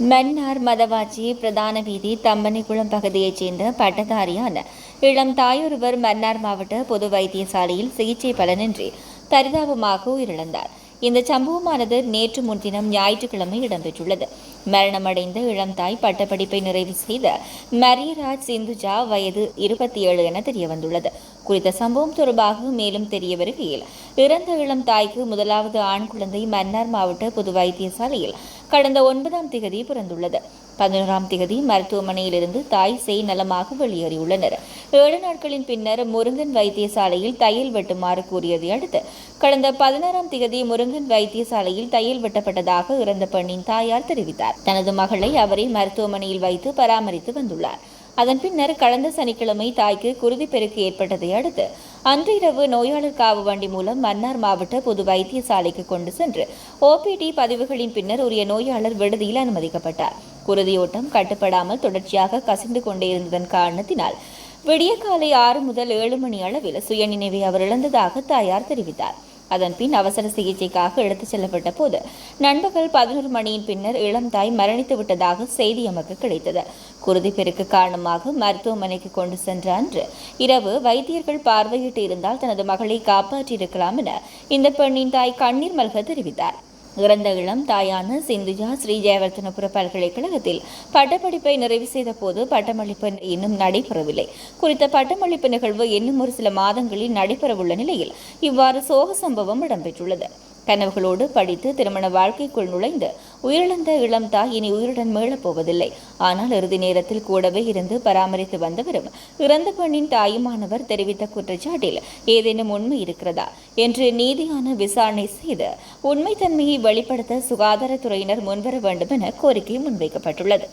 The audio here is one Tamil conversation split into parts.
மன்னார் மதவாச்சி பிரதான வீதி தம்பனிக்குளம் பகுதியைச் சேர்ந்த பட்டதாரியான இளம் தாயொருவர் மன்னார் மாவட்ட பொது வைத்தியசாலையில் சிகிச்சை பலனின்றி பரிதாபமாக உயிரிழந்தார். இந்த சம்பவமானது நேற்று முன்தினம் ஞாயிற்றுக்கிழமை இடம்பெற்றுள்ளது. மரணமடைந்த இளம் தாய் பட்டப்படிப்பை நிறைவு செய்த மரியராஜ் சிந்துஜா வயது இருபத்தி ஏழு என தெரியவந்துள்ளது. குறித்த சம்பவம் தொடர்பாக மேலும் தெரிய வருகையில் இறந்த இளம் தாய்க்கு முதலாவது ஆண் குழந்தை மன்னார் மாவட்ட பொது வைத்தியசாலையில் கடந்த ஒன்பதாம் திகதி பிறந்துள்ளது. பதினோராம் திகதி மருத்துவமனையிலிருந்து தாய் செய் நலமாக வெளியேறியுள்ளனர். ஏழு நாட்களின் பின்னர் முருங்கன் வைத்தியசாலையில் தையல் வெட்டுமாறு கூறியதை அடுத்து கடந்த பதினாறாம் திகதி முருங்கன் வைத்தியசாலையில் தையல் வெட்டப்பட்டதாக இறந்த பெண்ணின் தாயார் தெரிவித்தார். தனது மகளை அவரை மருத்துவமனையில் வைத்து பராமரித்து வந்துள்ளார். அதன் பின்னர் கடந்த சனிக்கிழமை தாய்க்கு குருதிப்பெருக்கு ஏற்பட்டதை அடுத்து அன்று இரவு நோயாளர் காவு வண்டி மூலம் மன்னார் மாவட்ட பொது வைத்தியசாலைக்கு கொண்டு சென்று ஓபிடி பதிவுகளின் பின்னர் உரிய நோயாளர் விடுதியில் அனுமதிக்கப்பட்டார். குருதியோட்டம் கட்டுப்படாமல் தொடர்ச்சியாக கசிந்து கொண்டே இருந்ததன் காரணத்தினால் விடிய காலை ஆறு முதல் ஏழு மணி அளவில் சுயநினைவை அவர் இழந்ததாக தாயார் தெரிவித்தார். அதன்பின் அவசர சிகிச்சைக்காக எடுத்துச் செல்லப்பட்ட போது நண்பகல் பதினோரு மணியின் பின்னர் இளம் தாய் மரணித்து விட்டதாக செய்தி எமக்கு கிடைத்தது. குருதிப்பெருக்கு காரணமாக மருத்துவமனைக்கு கொண்டு சென்ற அன்று இரவு வைத்தியர்கள் பார்வையிட்டு இருந்தால் தனது மகளை காப்பாற்றியிருக்கலாம் என இந்த பெண்ணின் தாய் கண்ணீர் மல்க தெரிவித்தார். இறந்த இளம் தாயான சிந்துஜா ஸ்ரீ ஜெயவர்த்தனபுர பல்கலைக்கழகத்தில் பட்டப்படிப்பை நிறைவு செய்த போது பட்டமளிப்பு இன்னும் நடைபெறவில்லை. குறித்த பட்டமளிப்பு நிகழ்வு இன்னும் ஒரு சில மாதங்களில் நடைபெறவுள்ள நிலையில் இவ்வாறு சோக சம்பவம் இடம்பெற்றுள்ளது. கனவுகளோடு படித்து திருமண வாழ்க்கைக்குள் நுழைந்து உயிரிழந்த இளம் தாய் இனி உயிருடன் மீளப்போவதில்லை. ஆனால் இறுதி நேரத்தில் கூடவே இருந்து பராமரித்து வந்தவரும் இறந்த பெண்ணின் தாயுமானவர் தெரிவித்த குற்றச்சாட்டில் ஏதேனும் உண்மை இருக்கிறதா என்று நீதியான விசாரணை செய்து உண்மைத்தன்மையை வெளிப்படுத்த சுகாதாரத்துறையினர் முன்வர வேண்டும் என கோரிக்கை முன்வைக்கப்பட்டுள்ளது.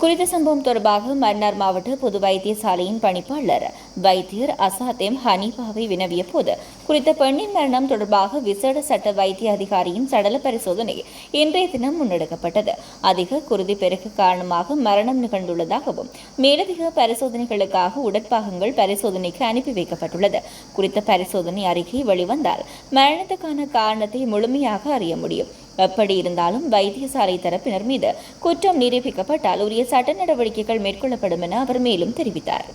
குறித்த சம்பவம் தொடர்பாக மன்னார் மாவட்ட பொது வைத்தியசாலையின் பணிப்பாளர் வைத்தியர் அசாத்தேம் ஹனீஃபாவை வினவிய போது குறித்த பெண்ணின் மரணம் தொடர்பாக விசேட சட்ட வைத்திய அதிகாரியின் சடல பரிசோதனை இன்றைய தினம் முன்னெடுக்கப்பட்டது. அதிக குருதி பெருக்கு காரணமாக மரணம் நிகழ்ந்துள்ளதாகவும் மேலதிக பரிசோதனைகளுக்காக உடற்பாகங்கள் பரிசோதனைக்கு அனுப்பி வைக்கப்பட்டுள்ளது. குறித்த பரிசோதனை அறிக்கை வெளிவந்தால் மரணத்துக்கான காரணத்தை முழுமையாக அறிய முடியும். எப்படி இருந்தாலும் வைத்தியசாலை தரப்பினர் மீது குற்றம் நிரூபிக்கப்பட்டால் உரிய சட்ட நடவடிக்கைகள் மேற்கொள்ளப்படும் என அவர் மேலும் தெரிவித்தார்.